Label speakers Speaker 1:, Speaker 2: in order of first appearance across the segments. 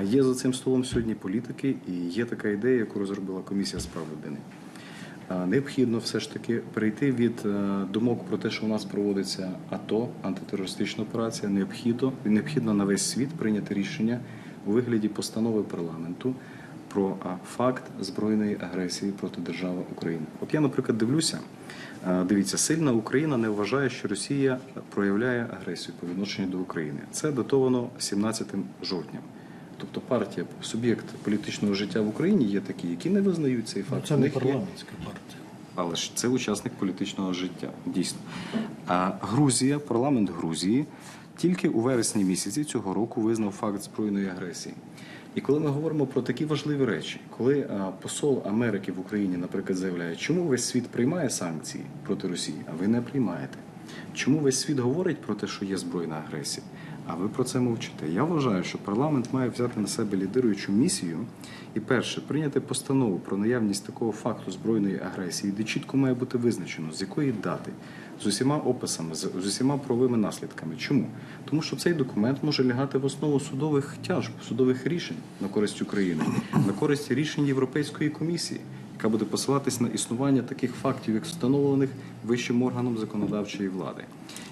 Speaker 1: Е, Є за цим столом сьогодні політики, і є така ідея, яку розробила комісія з прав людини. Е, Необхідно все ж таки перейти від е, думок про те, що у нас проводиться АТО, антитерористична операція. Необхідно необхідно на весь світ прийняти рішення у вигляді постанови парламенту про факт збройної агресії проти держави України. От я, наприклад, дивлюся. Дивіться, сильна Україна не вважає, що Росія проявляє агресію по відношенню до України. Це датовано 17 жовтня. Тобто партія, суб'єкт політичного життя в Україні є такі, які не визнають цей
Speaker 2: Ну,
Speaker 1: факт.
Speaker 2: Це не парламентська партія.
Speaker 1: але ж це учасник політичного життя, дійсно. А Грузія, парламент Грузії, тільки у вересні місяці цього року визнав факт збройної агресії. І коли ми говоримо про такі важливі речі, коли посол Америки в Україні, наприклад, заявляє, чому весь світ приймає санкції проти Росії, а ви не приймаєте? Чому весь світ говорить про те, що є збройна агресія? А ви про це мовчите. Я вважаю, що парламент має взяти на себе лідируючу місію і перше прийняти постанову про наявність такого факту збройної агресії, де чітко має бути визначено, з якої дати, з усіма описами, з, усіма правовими наслідками. Чому? Тому що цей документ може лягати в основу судових тяжб, судових рішень на користь України, на користь рішень Європейської комісії, яка буде посилатись на існування таких фактів, як встановлених вищим органом законодавчої влади.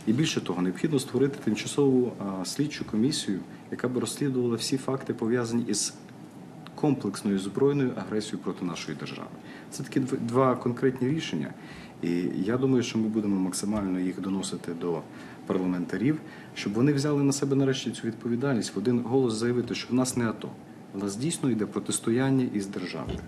Speaker 1: І більше того, необхідно створити тимчасову слідчу комісію, яка би розслідувала всі факти пов'язані із комплексною збройною агресією проти нашої держави. Це такі два конкретні рішення, і я думаю, що ми будемо максимально їх доносити до парламентарів, щоб вони взяли на себе нарешті цю відповідальність в один голос заявити, що в нас не АТО, в нас дійсно йде протистояння із державою.